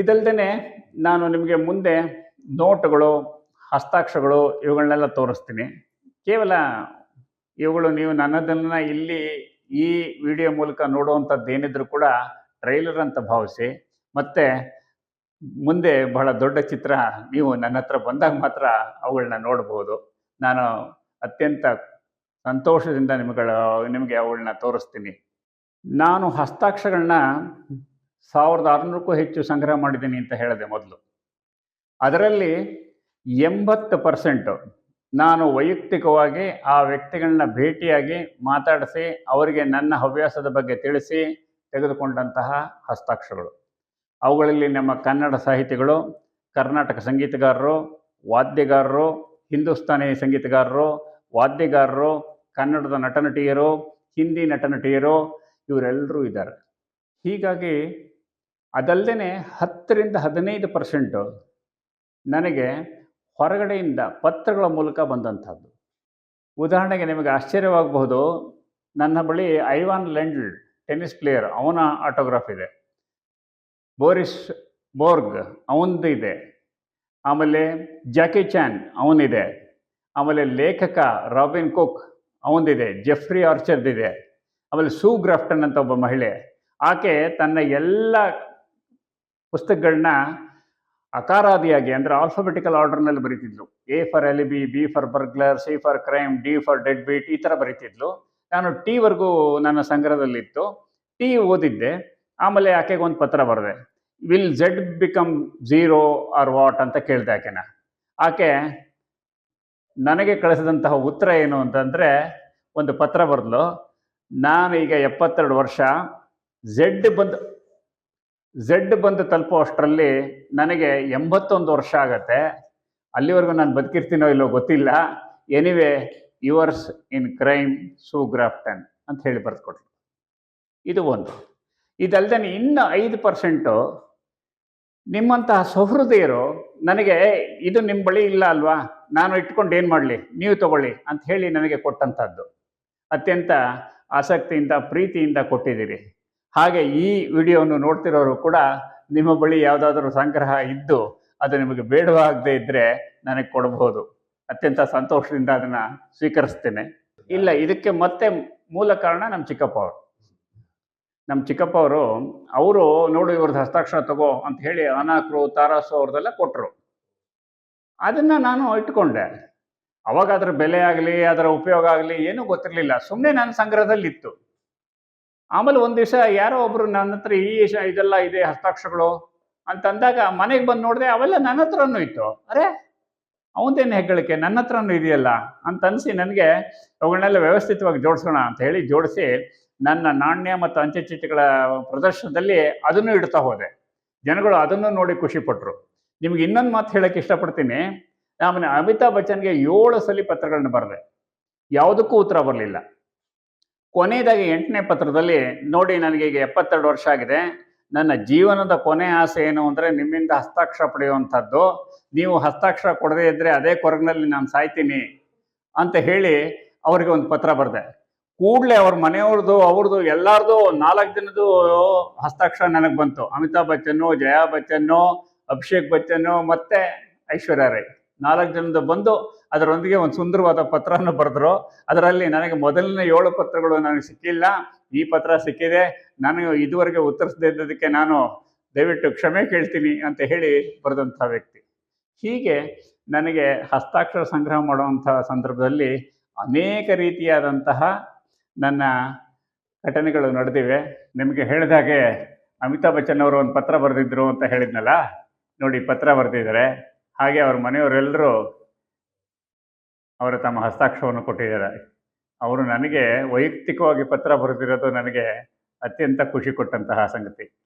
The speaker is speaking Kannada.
ಇದಲ್ದೇ ನಾನು ನಿಮಗೆ ಮುಂದೆ ನೋಟುಗಳು, ಹಸ್ತಾಕ್ಷರಗಳು ಇವುಗಳನ್ನೆಲ್ಲ ತೋರಿಸ್ತೀನಿ. ಕೇವಲ ಇವುಗಳು ನೀವು ನನ್ನದನ್ನು ಇಲ್ಲಿ ಈ ವಿಡಿಯೋ ಮೂಲಕ ನೋಡುವಂಥದ್ದು ಏನಿದ್ರು ಕೂಡ ಟ್ರೈಲರ್ ಅಂತ ಭಾವಿಸಿ, ಮತ್ತೆ ಮುಂದೆ ಬಹಳ ದೊಡ್ಡ ಚಿತ್ರ ನೀವು ನನ್ನ ಹತ್ರ ಬಂದಾಗ ಮಾತ್ರ ಅವುಗಳನ್ನ ನೋಡ್ಬೋದು. ನಾನು ಅತ್ಯಂತ ಸಂತೋಷದಿಂದ ನಿಮ್ಗಳ, ನಿಮಗೆ ಅವುಗಳನ್ನ ತೋರಿಸ್ತೀನಿ. ನಾನು ಹಸ್ತಾಕ್ಷರಗಳನ್ನ ಸಾವಿರದ ಆರುನೂರಕ್ಕೂ ಹೆಚ್ಚು ಸಂಗ್ರಹ ಮಾಡಿದ್ದೀನಿ ಅಂತ ಹೇಳಿದೆ ಮೊದಲು. ಅದರಲ್ಲಿ ಎಂಬತ್ತು ಪರ್ಸೆಂಟು ನಾನು ವೈಯಕ್ತಿಕವಾಗಿ ಆ ವ್ಯಕ್ತಿಗಳನ್ನ ಭೇಟಿಯಾಗಿ ಮಾತಾಡಿಸಿ, ಅವರಿಗೆ ನನ್ನ ಹವ್ಯಾಸದ ಬಗ್ಗೆ ತಿಳಿಸಿ ತೆಗೆದುಕೊಂಡಂತಹ ಹಸ್ತಾಕ್ಷರಗಳು. ಅವುಗಳಲ್ಲಿ ನಮ್ಮ ಕನ್ನಡ ಸಾಹಿತಿಗಳು, ಕರ್ನಾಟಕ ಸಂಗೀತಗಾರರು, ವಾದ್ಯಗಾರರು, ಹಿಂದೂಸ್ತಾನಿ ಸಂಗೀತಗಾರರು, ವಾದ್ಯಗಾರರು, ಕನ್ನಡದ ನಟನಟಿಯರು, ಹಿಂದಿ ನಟನಟಿಯರು, ಇವರೆಲ್ಲರೂ ಇದ್ದಾರೆ. ಹೀಗಾಗಿ ಅದಲ್ಲದೆ ಹತ್ತರಿಂದ ಹದಿನೈದು ಪರ್ಸೆಂಟು ನನಗೆ ಹೊರಗಡೆಯಿಂದ ಪತ್ರಗಳ ಮೂಲಕ ಬಂದಂಥದ್ದು. ಉದಾಹರಣೆಗೆ ನಿಮಗೆ ಆಶ್ಚರ್ಯವಾಗಬಹುದು, ನನ್ನ ಬಳಿ ಐವಾನ್ ಲೆಂಡ್ಲ್ ಟೆನ್ನಿಸ್ ಪ್ಲೇಯರ್, ಅವನ ಆಟೋಗ್ರಾಫ್ ಇದೆ. ಬೋರಿಸ್ ಬೋರ್ಗ್, ಅವನದು ಇದೆ. ಆಮೇಲೆ ಜಾಕಿ ಚಾನ್, ಅವನಿದೆ. ಆಮೇಲೆ ಲೇಖಕ ರಾಬಿನ್ ಕುಕ್, ಅವನದಿದೆ. ಜೆಫ್ರಿ ಆರ್ಚರ್ದಿದೆ. ಆಮೇಲೆ ಸೂ ಗ್ರಾಫ್ಟನ್ ಅಂತ ಒಬ್ಬ ಮಹಿಳೆ. ಆಕೆ ತನ್ನ ಎಲ್ಲ ಪುಸ್ತಕಗಳನ್ನ ಅಕಾರಾದಿಯಾಗಿ ಅಂದರೆ ಆಲ್ಫಾಬೆಟಿಕಲ್ ಆರ್ಡರ್ನಲ್ಲಿ ಬರೀತಿದ್ಲು. A for alibi B for burglar C for crime D for dead beat ಈ ಥರ ಬರೀತಿದ್ಲು. ನಾನು ಟಿವರೆಗೂ ನನ್ನ ಸಂಗ್ರಹದಲ್ಲಿತ್ತು. ಟಿ ಓದಿದ್ದೆ. ಆಮೇಲೆ ಆಕೆಗೆ ಒಂದು ಪತ್ರ ಬರೆದೆ. Will Z become zero or what ಅಂತ ಕೇಳಿದೆ ಆಕೆನ. ಆಕೆ, ನನಗೆ ಕಳಿಸಿದಂತಹ ಉತ್ತರ ಏನು? ಅಂತಂದರೆ ಒಂದು ಪತ್ರ ಬರೆದ್ಲು. ನಾನು ಈಗ ಎಪ್ಪತ್ತೆರಡು ವರ್ಷ ಝೆಡ್ ಬಂದು ಝೆಡ್ ಬಂದು ತಲುಪೋ ಅಷ್ಟರಲ್ಲಿ ನನಗೆ ಎಂಬತ್ತೊಂದು ವರ್ಷ ಆಗತ್ತೆ. ಅಲ್ಲಿವರೆಗೂ ನಾನು ಬದುಕಿರ್ತೀನೋ ಇಲ್ಲೋ ಗೊತ್ತಿಲ್ಲ. Anyway yours in crime Sue Grafton ಅಂತ ಹೇಳಿ ಬರೆದುಕೊಟ್ರು ಇದು ಒಂದು. ಇದಲ್ಲದೆ ಇನ್ನು ಐದು ಪರ್ಸೆಂಟು ನಿಮ್ಮಂತಹ ಸಹೃದಯರು ನನಗೆ, ಇದು ನಿಮ್ಮ ಬಳಿ ಇಲ್ಲ ಅಲ್ವಾ? ನಾನು ಇಟ್ಕೊಂಡು ಏನು ಮಾಡಲಿ? ನೀವು ತಗೊಳ್ಳಿ ಅಂತ ಹೇಳಿ ನನಗೆ ಕೊಟ್ಟಂಥದ್ದು ಅತ್ಯಂತ ಆಸಕ್ತಿಯಿಂದ, ಪ್ರೀತಿಯಿಂದ ಕೊಟ್ಟಿದ್ದೀರಿ. ಹಾಗೆ ಈ ವಿಡಿಯೋವನ್ನು ನೋಡ್ತಿರೋರು ಕೂಡ ನಿಮ್ಮ ಬಳಿ ಯಾವುದಾದ್ರೂ ಸಂಗ್ರಹ ಇದ್ದು ಅದು ನಿಮಗೆ ಬೇಡವಾಗದೇ ಇದ್ದರೆ ನನಗೆ ಕೊಡಬಹುದು ಅತ್ಯಂತ ಸಂತೋಷದಿಂದ ಅದನ್ನು ಸ್ವೀಕರಿಸ್ತೇನೆ. ಇಲ್ಲ, ಇದಕ್ಕೆ ಮತ್ತೆ ಮೂಲ ಕಾರಣ ನಮ್ಮ ಚಿಕ್ಕಪ್ಪ ಅವರು. ನಮ್ಮ ಚಿಕ್ಕಪ್ಪ ಅವರು ಅವರು ನೋಡು ಇವ್ರದ್ದು ಹಸ್ತಾಕ್ಷರ ತಗೋ ಅಂತ ಹೇಳಿ ಅನಾಕ್ರು, ತಾರಾಸು ಅವ್ರದ್ದೆಲ್ಲ ಕೊಟ್ಟರು ಅದನ್ನು ನಾನು ಇಟ್ಕೊಂಡೆ. ಅವಾಗ ಅದರ ಬೆಲೆ ಆಗಲಿ, ಅದರ ಉಪಯೋಗ ಆಗಲಿ ಏನೂ ಗೊತ್ತಿರಲಿಲ್ಲ. ಸುಮ್ಮನೆ ನಾನು ಸಂಗ್ರಹದಲ್ಲಿ ಇತ್ತು ಆಮೇಲೆ ಒಂದು ದಿವಸ ಯಾರೋ ಒಬ್ರು ನನ್ನ ಹತ್ರ, ಈ ಇದೆಲ್ಲ ಇದೆ ಹಸ್ತಾಕ್ಷರಗಳು ಅಂತ ಅಂದಾಗ ಮನೆಗೆ ಬಂದು ನೋಡಿದೆ ಅವೆಲ್ಲ ನನ್ನ ಹತ್ರನೂ ಇತ್ತು. ಅರೆ ಅವನದೇನು ಹೆಗ್ಗಳಿಕೆ? ನನ್ನ ಹತ್ರನೂ ಇದೆಯಲ್ಲ? ಅಂತ ಅನಿಸಿ ನನಗೆ ಅವುಗಳನ್ನೆಲ್ಲ ವ್ಯವಸ್ಥಿತವಾಗಿ ಜೋಡಿಸೋಣ ಅಂತ ಹೇಳಿ ಜೋಡಿಸಿ ನನ್ನ ನಾಣ್ಯ ಮತ್ತು ಅಂಚೆ ಚೀಟಿಗಳ ಪ್ರದರ್ಶನದಲ್ಲಿ ಅದನ್ನು ಇಡ್ತಾ ಹೋದೆ. ಜನಗಳು ಅದನ್ನು ನೋಡಿ ಖುಷಿ ಪಟ್ಟರು ನಿಮ್ಗೆ ಇನ್ನೊಂದು ಮಾತು ಹೇಳಕ್ಕೆ ಇಷ್ಟಪಡ್ತೀನಿ. ಆಮೇಲೆ ಅಮಿತಾಬ್ ಬಚ್ಚನ್ಗೆ ಏಳು ಸಲ ಪತ್ರಗಳನ್ನ ಬರೆದೆ. ಯಾವುದಕ್ಕೂ ಉತ್ತರ ಬರಲಿಲ್ಲ. ಕೊನೆಯದಾಗಿ ಎಂಟನೇ ಪತ್ರದಲ್ಲಿ ನೋಡಿ ನನಗೆ ಈಗ ಎಪ್ಪತ್ತೆರಡು ವರ್ಷ ಆಗಿದೆ. ನನ್ನ ಜೀವನದ ಕೊನೆ ಆಸೆ ಏನು ಅಂದರೆ ನಿಮ್ಮಿಂದ ಹಸ್ತಾಕ್ಷರ ಪಡೆಯುವಂಥದ್ದು. ನೀವು ಹಸ್ತಾಕ್ಷರ ಕೊಡದೇ ಇದ್ದರೆ ಅದೇ ಕೊರಗಿನಲ್ಲಿ ನಾನು ಸಾಯ್ತೀನಿ ಅಂತ ಹೇಳಿ ಅವರಿಗೆ ಒಂದು ಪತ್ರ ಬರೆದೆ. ಕೂಡಲೇ ಅವ್ರ ಮನೆಯವ್ರದ್ದು, ಅವ್ರದ್ದು, ಎಲ್ಲಾರ್ದು ನಾಲ್ಕು ದಿನದ್ದು ಹಸ್ತಾಕ್ಷರ ನನಗೆ ಬಂತು. ಅಮಿತಾಬ್ ಬಚ್ಚನ್ನು, ಜಯಾ ಬಚ್ಚನ್ನು, ಅಭಿಷೇಕ್ ಬಚ್ಚನ್ನು ಮತ್ತೆ ಐಶ್ವರ್ಯ ರೈ ನಾಲ್ಕು ಜನದ ಬಂದು ಅದರೊಂದಿಗೆ ಒಂದು ಸುಂದರವಾದ ಪತ್ರವನ್ನು ಬರೆದ್ರು. ಅದರಲ್ಲಿ ನನಗೆ ಮೊದಲನೇ ಏಳು ಪತ್ರಗಳು ನನಗೆ ಸಿಕ್ಕಿಲ್ಲ. ಈ ಪತ್ರ ಸಿಕ್ಕಿದೆ. ನಾನು ಇದುವರೆಗೆ ಉತ್ತರಿಸದೇ ಇದ್ದದಕ್ಕೆ ನಾನು ದಯವಿಟ್ಟು ಕ್ಷಮೆ ಕೇಳ್ತೀನಿ ಅಂತ ಹೇಳಿ ಬರೆದಂಥ ವ್ಯಕ್ತಿ. ಹೀಗೆ ನನಗೆ ಹಸ್ತಾಕ್ಷರ ಸಂಗ್ರಹ ಮಾಡುವಂಥ ಸಂದರ್ಭದಲ್ಲಿ ಅನೇಕ ರೀತಿಯಾದಂತಹ ನನ್ನ ಘಟನೆಗಳು ನಡೆದಿವೆ. ನಿಮಗೆ ಹೇಳಿದಾಗೆ ಅಮಿತಾಬ್ ಬಚ್ಚನ್ ಅವರು ಒಂದು ಪತ್ರ ಬರೆದಿದ್ರು ಅಂತ ಹೇಳಿದ್ನಲ್ಲ? ನೋಡಿ ಪತ್ರ ಬರೆದಿದ್ದಾರೆ. ಹಾಗೆ ಅವ್ರ ಮನೆಯವರೆಲ್ಲರೂ ಅವರು ತಮ್ಮ ಹಸ್ತಾಕ್ಷರವನ್ನು ಕೊಟ್ಟಿದ್ದಾರೆ. ಅವರು ನನಗೆ ವೈಯಕ್ತಿಕವಾಗಿ ಪತ್ರ ಬರೆದಿರೋದು ನನಗೆ ಅತ್ಯಂತ ಖುಷಿ ಕೊಟ್ಟಂತಹ ಸಂಗತಿ.